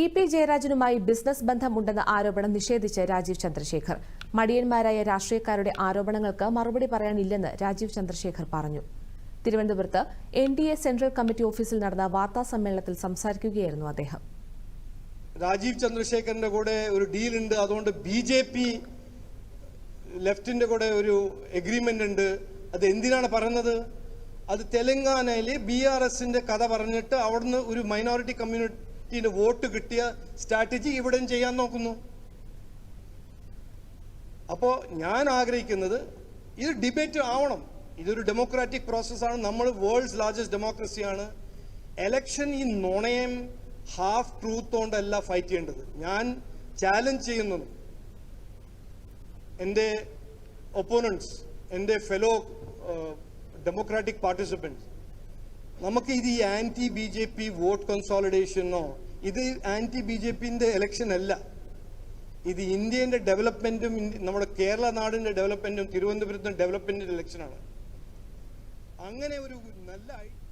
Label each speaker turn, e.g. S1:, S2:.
S1: E P ജയരാജനുമായി business ബന്ധമുണ്ടെന്ന ആരോപണം നിഷേധിച്ച് രാജീവ് ചന്ദ്രശേഖർ മടിയന്മാരായ രാഷ്ട്രീയക്കാരുടെ ആരോപണങ്ങൾക്ക് മറുപടി പറയാനില്ലെന്ന് രാജീവ് ചന്ദ്രശേഖർ പറഞ്ഞു തിരുവനന്തപുരത്ത് N D A central committee ഓഫീസിൽ നടന്ന വാർത്താ സമ്മേളനത്തിൽ സംസാരിക്കുകയായിരുന്നു അദ്ദേഹം
S2: രാജീവ് ചന്ദ്രശേഖരന്റെ കൂടെ ഒരു ഡീൽ ഉണ്ട് അതുകൊണ്ട് ബി ജെ പി ലെഫ്റ്റിന്റെ കൂടെ ഒരു എഗ്രിമെന്റ് ഉണ്ട് അത് എന്തിനാണ് പറഞ്ഞത് അത് തെലങ്കാനയിലെ ബി ആർ എസിന്റെ കഥ പറഞ്ഞിട്ട് അവിടുന്ന് ഒരു മൈനോറിറ്റി കമ്മ്യൂണിറ്റി ഇതിന് വോട്ട് കിട്ടിയ സ്ട്രാറ്റജി ഇവിടെയും ചെയ്യാൻ നോക്കുന്നു അപ്പോൾ ഞാൻ ആഗ്രഹിക്കുന്നത് ഇത് ഡിബേറ്റ് ആവണം ഇതൊരു ഡെമോക്രാറ്റിക് പ്രോസസ്സാണ് നമ്മൾ വേൾഡ്സ് ലാർജസ്റ്റ് ഡെമോക്രസിയാണ് എലക്ഷൻ ഈ നുണയം ഹാഫ് ട്രൂത്ത് കൊണ്ടല്ല ഫൈറ്റ് ചെയ്യേണ്ടത് ഞാൻ ചാലഞ്ച് ചെയ്യുന്നത് എൻ്റെ ഒപ്പോണൻസ് എൻ്റെ ഫെലോ ഡെമോക്രാറ്റിക് പാർട്ടിസിപ്പൻസ് നമുക്ക് ഇത് ഈ anti B J P vote കൺസോളിഡേഷനോ ഇത് ആന്റി ബി ജെ പിന്റെ ഇലക്ഷൻ അല്ല ഇത് ഇന്ത്യൻ്റെ ഡെവലപ്മെന്റും നമ്മുടെ കേരള നാടിന്റെ ഡെവലപ്മെന്റും തിരുവനന്തപുരത്തും ഡെവലപ്മെന്റിന്റെ ഇലക്ഷനാണ് അങ്ങനെ ഒരു നല്ല